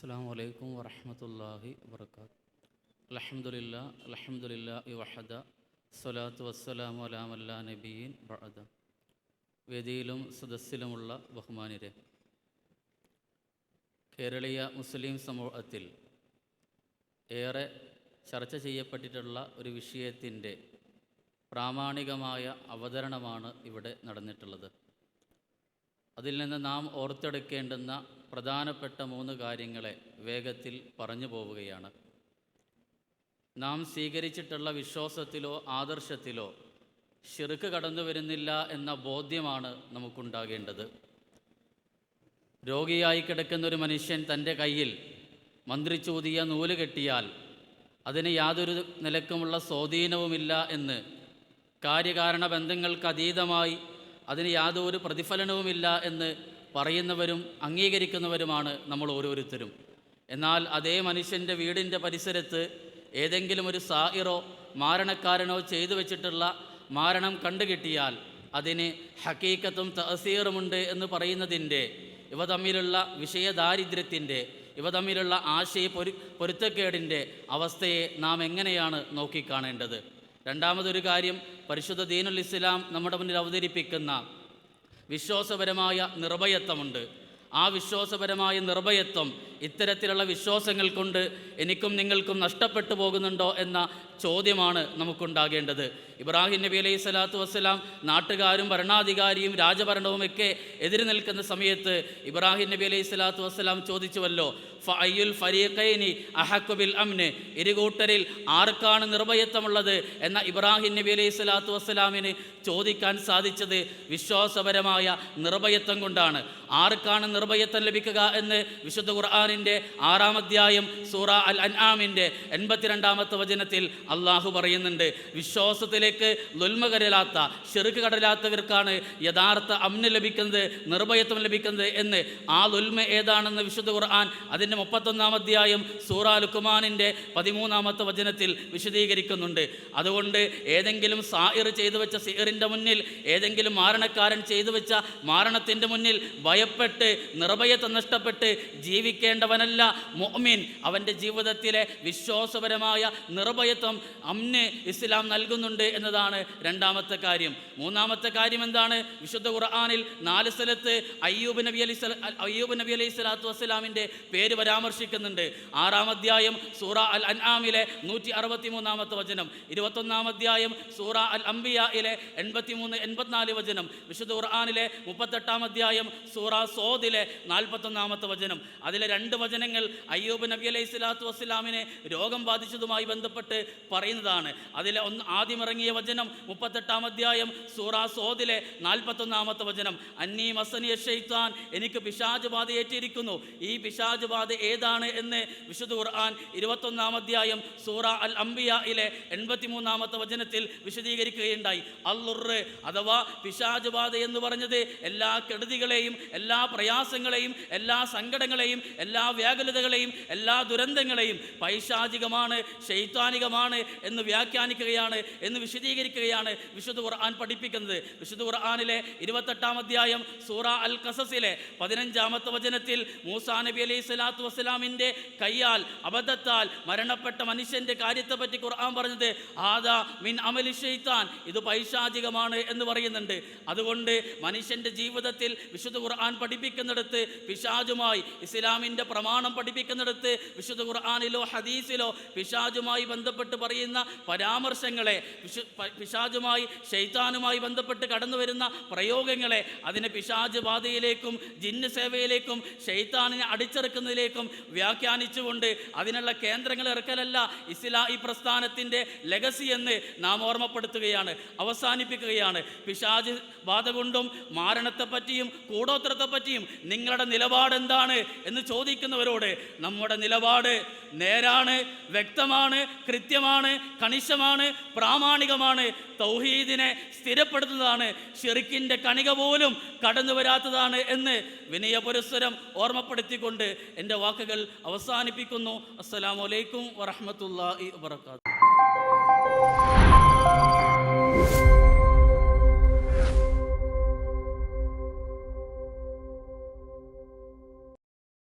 അസ്സാം വലൈക്കും الحمد لله وحده الصلاة വഹദ على വസ്സലാമു لا നബീൻ ബഅദ. വേദിയിലും സദസ്സിലുമുള്ള ബഹുമാനിരെ കേരളീയ മുസ്ലിം സമൂഹത്തിൽ ഏറെ ചർച്ച ചെയ്യപ്പെട്ടിട്ടുള്ള ഒരു വിഷയത്തിന്റെ പ്രാമാണികമായ അവതരണമാണ് ഇവിടെ നടന്നിട്ടുള്ളത്. അതിൽ നിന്ന് നാം ഓർത്തെടുക്കേണ്ടുന്ന പ്രധാനപ്പെട്ട മൂന്ന് കാര്യങ്ങളെ വേഗത്തിൽ പറഞ്ഞു പോവുകയാണ്. നാം സ്വീകരിച്ചിട്ടുള്ള വിശ്വാസത്തിലോ ആദർശത്തിലോ ഷിർക്ക് കടന്നു വരുന്നില്ല എന്ന ബോധ്യമാണ് നമുക്കുണ്ടാകേണ്ടത്. രോഗിയായി കിടക്കുന്ന ഒരു മനുഷ്യൻ തന്റെ കയ്യിൽ മന്ത്രിച്ചൂതിയ നൂൽ കെട്ടിയാൽ അതിന് യാതൊരു നിലക്കുമുള്ള സ്വാധീനവുമില്ല എന്ന് കാര്യകാരണ ബന്ധങ്ങൾക്ക് അതീതമായി അതിന് യാതൊരു പ്രതിഫലനവുമില്ല എന്ന് പറയുന്നവരും അംഗീകരിക്കുന്നവരുമാണ് നമ്മൾ ഓരോരുത്തരും. എന്നാൽ അതേ മനുഷ്യന്റെ വീടിന്റെ പരിസരത്ത് ഏതെങ്കിലും ഒരു സായിറോ മാരണക്കാരനോ ചെയ്തു വെച്ചിട്ടുള്ള മാരണം കണ്ടുകിട്ടിയാൽ അതിന് ഹക്കീക്കത്തും തഹസീറുമുണ്ട് എന്ന് പറയുന്നതിന്റെ ഇവ തമ്മിലുള്ള വിഷയദാരിദ്ര്യത്തിന്റെ ഇവ തമ്മിലുള്ള ആശയ പൊരു പൊരുത്തക്കേടിന്റെ അവസ്ഥയെ നാം എങ്ങനെയാണ് നോക്കിക്കാണേണ്ടത്? രണ്ടാമതൊരു കാര്യം പരിശുദ്ധ ദീനുൽ ഇസ്ലാം നമ്മുടെ മുന്നിൽ അവതരിപ്പിക്കുന്ന വിശ്വാസപരമായ നിർഭയത്വമുണ്ട്. ആ വിശ്വാസപരമായ നിർഭയത്വം ഇത്തരത്തിലുള്ള വിശ്വാസങ്ങൾ കൊണ്ട് എനിക്കും നിങ്ങൾക്കും നഷ്ടപ്പെട്ടു പോകുന്നുണ്ടോ എന്ന ചോദ്യമാണ് നമുക്കുണ്ടാകേണ്ടത്. ഇബ്രാഹിം നബി അലൈഹി സ്വലാത്തു വസ്സലാം നാട്ടുകാരും ഭരണാധികാരിയും രാജഭരണവും ഒക്കെ എതിര് നിൽക്കുന്ന സമയത്ത് ഇബ്രാഹിം നബി അലൈഹി സ്വലാത്തു വസ്സലാം ചോദിച്ചുവല്ലോ ഫയ്യുൽ ഫരീഖൈനി അഹക്കുബിൽ അമ്ന് ഇരുകൂട്ടരിൽ ആർക്കാണ് നിർഭയത്വമുള്ളത് എന്ന ഇബ്രാഹിം നബി അലൈഹി സ്വലാത്തു വസ്സലാമിന് ചോദിക്കാൻ സാധിച്ചത് വിശ്വാസപരമായ നിർഭയത്വം കൊണ്ടാണ്. ആർക്കാണ് നിർഭയത്വം ലഭിക്കുക എന്ന് വിശുദ്ധ ഖുർആാനിന്റെ ആറാം അധ്യായം സൂറ അൽ അൻആമിന്റെ എൺപത്തിരണ്ടാമത്തെ വചനത്തിൽ അള്ളാഹു പറയുന്നുണ്ട് വിശ്വാസത്തിലേക്ക് ലുൽമകരലാത്ത ചെറുക്ക് കടലാത്തവർക്കാണ് യഥാർത്ഥ അമ്ന ലഭിക്കുന്നത് നിർഭയത്വം ലഭിക്കുന്നത് എന്ന്. ആ ലുൽമ ഏതാണെന്ന് വിശുദ്ധ ഖുർആൻ അതിന്റെ മുപ്പത്തൊന്നാം അധ്യായം സൂറ ലുക്കുമാനിന്റെ പതിമൂന്നാമത്തെ വചനത്തിൽ വിശദീകരിക്കുന്നുണ്ട്. അതുകൊണ്ട് ഏതെങ്കിലും സായിർ ചെയ്തു വെച്ച സിയറിന്റെ മുന്നിൽ ഏതെങ്കിലും മാരണക്കാരൻ ചെയ്തു വെച്ച മാരണത്തിന്റെ മുന്നിൽ ഭയപ്പെട്ട് നിർഭയത്വം നഷ്ടപ്പെട്ട് ജീവിക്കേണ്ടവനല്ല മൊമിൻ അവന്റെ ജീവിതത്തിലെ വിശ്വാസപരമായ നിർഭയത്വം അമ്ന് ഇസ്ലാം നൽകുന്നുണ്ട് എന്നതാണ് രണ്ടാമത്തെ കാര്യം. മൂന്നാമത്തെ കാര്യം എന്താണ്? വിശുദ്ധ ഖുർആാനിൽ നാല് സ്ഥലത്ത് അയ്യൂബ് നബി അലി അയ്യൂബ് നബി അലൈഹി സ്വലാത്തു വസ്സലാമിന്റെ പേര് പരാമർശിക്കുന്നുണ്ട്. ആറാം അധ്യായം സൂറ അൽ അൻആമിലെ നൂറ്റി അറുപത്തി മൂന്നാമത്തെ വചനം. ഇരുപത്തൊന്നാം അധ്യായം സൂറ അൽ അംബിയയിലെ എൺപത്തിമൂന്ന് എൺപത്തിനാല് വചനം. വിശുദ്ധ ഖുർആാനിലെ മുപ്പത്തെട്ടാം അധ്യായം സൂറ സോദിലെ നാൽപ്പത്തൊന്നാമത്തെ വചനം. അതിലെ രണ്ട് വചനങ്ങൾ അയ്യൂബ് നബി അലൈഹി സ്വലാത്തു വസ്സലാമിനെ രോഗം ബാധിച്ചതുമായി ബന്ധപ്പെട്ട് പറയുന്നതാണ്. അതിലെ ഒന്ന് ആദ്യമിറങ്ങിയ വചനം മുപ്പത്തെട്ടാം അധ്യായം സൂറ സോദിലെ നാൽപ്പത്തൊന്നാമത്തെ വചനം. അന്നീ മസനിയ ഷെയ്ത്താൻ എനിക്ക് പിശാജ് ബാധ ഏറ്റിരിക്കുന്നു. ഈ പിശാജ് ബാധ ഏതാണ് എന്ന് വിശുദ്ധ ഖുർആൻ ഇരുപത്തൊന്നാം അധ്യായം സൂറ അൽ അംബിയയിലെ എൺപത്തിമൂന്നാമത്തെ വചനത്തിൽ വിശദീകരിക്കുകയുണ്ടായി. അല്ലുറ് അഥവാ പിശാജ് ബാധ എന്ന് പറഞ്ഞത് എല്ലാ കെടുതികളെയും എല്ലാ പ്രയാസങ്ങളെയും എല്ലാ സങ്കടങ്ങളെയും എല്ലാ വ്യാകുലതകളെയും എല്ലാ ദുരന്തങ്ങളെയും പൈശാചികമാണ് ശൈത്താനികമാണ് എന്ന് വ്യാഖ്യാനിക്കുകയാണ് എന്ന് വിശദീകരിക്കുകയാണ് വിശുദ്ധ ഖുർആൻ പഠിപ്പിക്കുന്നത്. വിശുദ്ധ ഖുർആാനിലെ ഇരുപത്തെട്ടാം അധ്യായം സൂറ അൽ കസസിലെ പതിനഞ്ചാമത്തെ വചനത്തിൽ മൂസാ നബി അലൈഹി സ്വലാത്തു വസ്സലാമിന്റെ കയ്യാൽ അബദ്ധത്താൽ മരണപ്പെട്ട മനുഷ്യന്റെ കാര്യത്തെപ്പറ്റി ഖുർആൻ പറഞ്ഞത് ആദാ മിൻ അമലി ഷെയ്ത്താൻ ഇത് പൈശാചികമാണ് എന്ന് പറയുന്നുണ്ട്. അതുകൊണ്ട് മനുഷ്യന്റെ ജീവിതത്തിൽ വിശുദ്ധ ഖുർആൻ പഠിപ്പിക്കുന്നിടത്ത് പിശാജുമായി ഇസ്ലാമിന്റെ പ്രമാണം പഠിപ്പിക്കുന്നിടത്ത് വിശുദ്ധ ഖുർആാനിലോ ഹദീസിലോ പിശാജുമായി ബന്ധപ്പെട്ട് പറയുന്ന പരാമർശങ്ങളെ വിശു പിശാജുമായി ഷെയ്ത്താനുമായി ബന്ധപ്പെട്ട് കടന്നു വരുന്ന പ്രയോഗങ്ങളെ അതിനെ പിശാജ് ബാധയിലേക്കും ജിന്ന് സേവയിലേക്കും ഷെയ്ത്താനിനെ അടിച്ചെറുക്കുന്നതിലേക്കും വ്യാഖ്യാനിച്ചുകൊണ്ട് അതിനുള്ള കേന്ദ്രങ്ങൾ ഇറക്കലല്ല ഇസ്ലാ ഈ പ്രസ്ഥാനത്തിന്റെ ലെഗസി എന്ന് നാം ഓർമ്മപ്പെടുത്തുകയാണ് അവസാനിപ്പിക്കുകയാണ്. പിശാജ് ബാധ കൊണ്ടും മാരണത്തെപ്പറ്റിയും കൂടോത്രത്തെപ്പറ്റിയും നിങ്ങളുടെ നിലപാടെന്താണ് എന്ന് എന്ന് ചോദിക്കുന്നവരോട് നമ്മുടെ നിലപാട് നേരാണ് വ്യക്തമാണ് കൃത്യമാണ് കണിശമാണ് പ്രാമാണികമാണ്. തൗഹീദിനെ സ്ഥിരപ്പെടുത്തുന്നതാണ് ഷിറിക്കിന്റെ കണിക പോലും കടന്നു വരാത്തതാണ് എന്ന് വിനയപുരസ്സരം ഓർമ്മപ്പെടുത്തിക്കൊണ്ട് എന്റെ വാക്കുകൾ അവസാനിപ്പിക്കുന്നു. അസ്സലാമലൈക്കും വറഹമത്തല്ലാ വാത്തു